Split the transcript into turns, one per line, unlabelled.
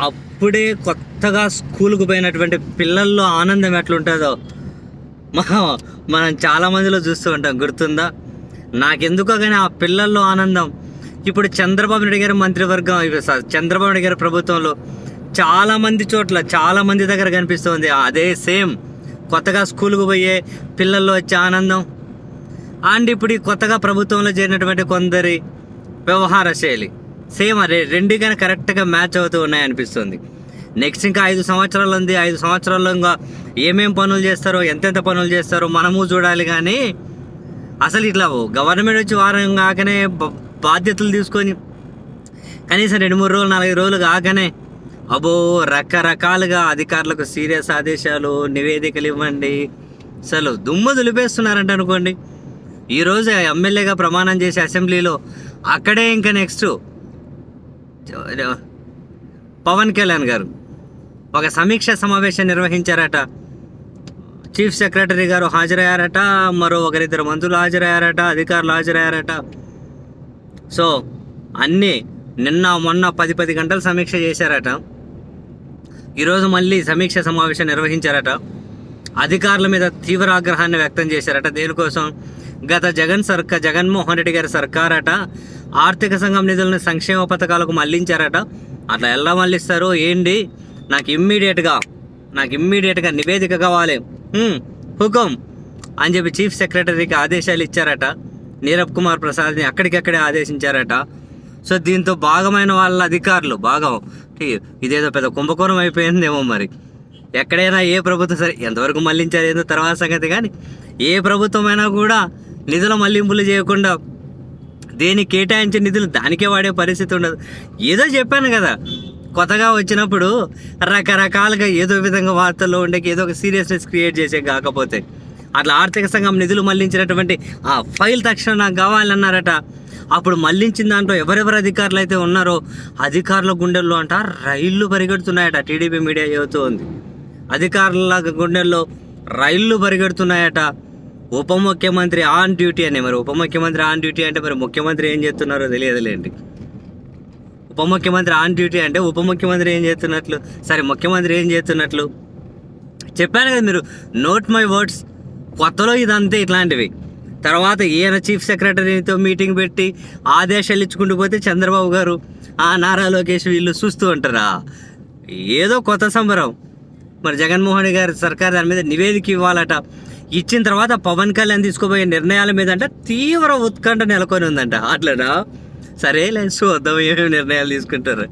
అప్పుడే కొత్తగా స్కూల్కి పోయినటువంటి పిల్లల్లో ఆనందం ఎట్లుంటుందో. మనం మనం చాలామందిలో చూస్తూ ఉంటాం గుర్తుందా? నాకెందుకో కానీ ఆ పిల్లల్లో ఆనందం. ఇప్పుడు చంద్రబాబు నాయుడు గారి మంత్రివర్గం సార్ చంద్రబాబు నాయుడు గారి ప్రభుత్వంలో చాలామంది చోట్ల చాలామంది దగ్గర కనిపిస్తుంది. అదే సేమ్. కొత్తగా స్కూల్కి పోయే పిల్లల్లో వచ్చే ఆనందం. అండ్ ఇప్పుడు ఈ కొత్తగా ప్రభుత్వంలో చేరినటువంటి కొందరి వ్యవహార శైలి. సేమ్ అదే రెండు కానీ కరెక్ట్గా మ్యాచ్ అవుతూ ఉన్నాయి అనిపిస్తుంది నెక్స్ట్ ఇంకా ఐదు సంవత్సరాలు ఉంది. ఐదు సంవత్సరాల్లో ఇంకా ఏమేం పనులు చేస్తారో ఎంతెంత పనులు చేస్తారో మనము చూడాలి కానీ అసలు ఇట్లా గవర్నమెంట్ వచ్చి వారం కాకనే బాధ్యతలు తీసుకొని కనీసం రెండు మూడు రోజులు నాలుగు రోజులు కాకనే అబో రకరకాలుగా అధికారులకు సీరియస్ ఆదేశాలు నివేదికలు ఇవ్వండి. అసలు దుమ్ము దులిపేస్తున్నారంట అనుకోండి. ఈరోజు ఎమ్మెల్యేగా ప్రమాణం చేసే అసెంబ్లీలో అక్కడే ఇంకా నెక్స్ట్ పవన్ కళ్యాణ్ గారు. ఒక సమీక్ష సమావేశం నిర్వహించారట. చీఫ్ సెక్రటరీ గారు హాజరయ్యారట మరో ఒకరిద్దరు మంత్రులు హాజరయ్యారట అధికారులు హాజరయ్యారట. సో అన్నీ నిన్న మొన్న పది పది గంటలు సమీక్ష చేశారట. ఈరోజు మళ్ళీ సమీక్ష సమావేశం నిర్వహించారట. అధికారుల మీద తీవ్ర ఆగ్రహాన్ని వ్యక్తం చేశారట. దేనికోసం? గత జగన్ సర్కార్ జగన్మోహన్ రెడ్డి గారి సర్కారట ఆర్థిక సంఘం నిధులను సంక్షేమ పథకాలకు మళ్ళించారట. అట్లా ఎలా మళ్ళిస్తారు ఏంటి? నాకు ఇమ్మీడియట్గా నాకు ఇమ్మీడియట్గా నివేదిక కావాలి. హుకం అని చెప్పి చీఫ్ సెక్రటరీకి ఆదేశాలు ఇచ్చారట. నీరబ్ కుమార్ ప్రసాద్ని అక్కడికక్కడే ఆదేశించారట. సో దీంతో భాగమైన వాళ్ళ అధికారులు భాగం ఇదేదో పెద్ద కుంభకోణం అయిపోయిందేమో మరి. ఎక్కడైనా ఏ ప్రభుత్వం సరే ఎంతవరకు మళ్ళించారు ఏదో తర్వాత సంగతి కానీ ఏ ప్రభుత్వమైనా కూడా నిధుల మళ్ళింపులు చేయకుండా దేని కేటాయించిన నిధులు దానికే వాడే పరిస్థితి ఉండదు. ఏదో చెప్పాను కదా కొత్తగా వచ్చినప్పుడు రకరకాలుగా ఏదో విధంగా వార్తల్లో ఉండే ఏదో ఒక సీరియస్నెస్ క్రియేట్ చేసే కాకపోతే అట్లా ఆర్థిక సంఘం నిధులు మళ్ళించినటువంటి ఆ ఫైల్ తక్షణం నాకు కావాలన్నారట. అప్పుడు మళ్ళించిన దాంట్లో ఎవరెవరు అధికారులు అయితే ఉన్నారో అధికారుల గుండెల్లో అంట రైళ్ళు పరిగెడుతున్నాయట. టీడీపీ మీడియా చెబుతూ ఉంది అధికారుల గుండెల్లో రైళ్ళు పరిగెడుతున్నాయట. ఉప ముఖ్యమంత్రి ఆన్ డ్యూటీ అని మరి ఉప ముఖ్యమంత్రి ఆన్ డ్యూటీ అంటే మరి ముఖ్యమంత్రి ఏం చేస్తున్నారో తెలియదులేండి. ఉప ముఖ్యమంత్రి ఆన్ డ్యూటీ అంటే ఉప ముఖ్యమంత్రి ఏం చేస్తున్నట్లు? సరే ముఖ్యమంత్రి ఏం చేస్తున్నట్లు? చెప్పాను కదా మీరు నోట్ మై వర్డ్స్ కొత్తలో ఇదంతే ఇట్లాంటివి. తర్వాత ఈయన చీఫ్ సెక్రటరీతో మీటింగ్ పెట్టి ఆదేశాలు ఇచ్చుకుంటూ పోతే చంద్రబాబు గారు ఆ నారా లోకేష్ వీళ్ళు చూస్తూ ఉంటారా? ఏదో కొత్త సంబరం. మరి జగన్మోహన్ గారి సర్కార్ దాని మీద నివేదిక ఇవ్వాలట. ఇచ్చిన తర్వాత పవన్ కళ్యాణ్ తీసుకోబోయే నిర్ణయాల మీద అంటే తీవ్ర ఉత్కంఠ నెలకొని ఉందంట. అట్లనా? సరేలే చూద్దాం ఏమేమి నిర్ణయాలు తీసుకుంటారు.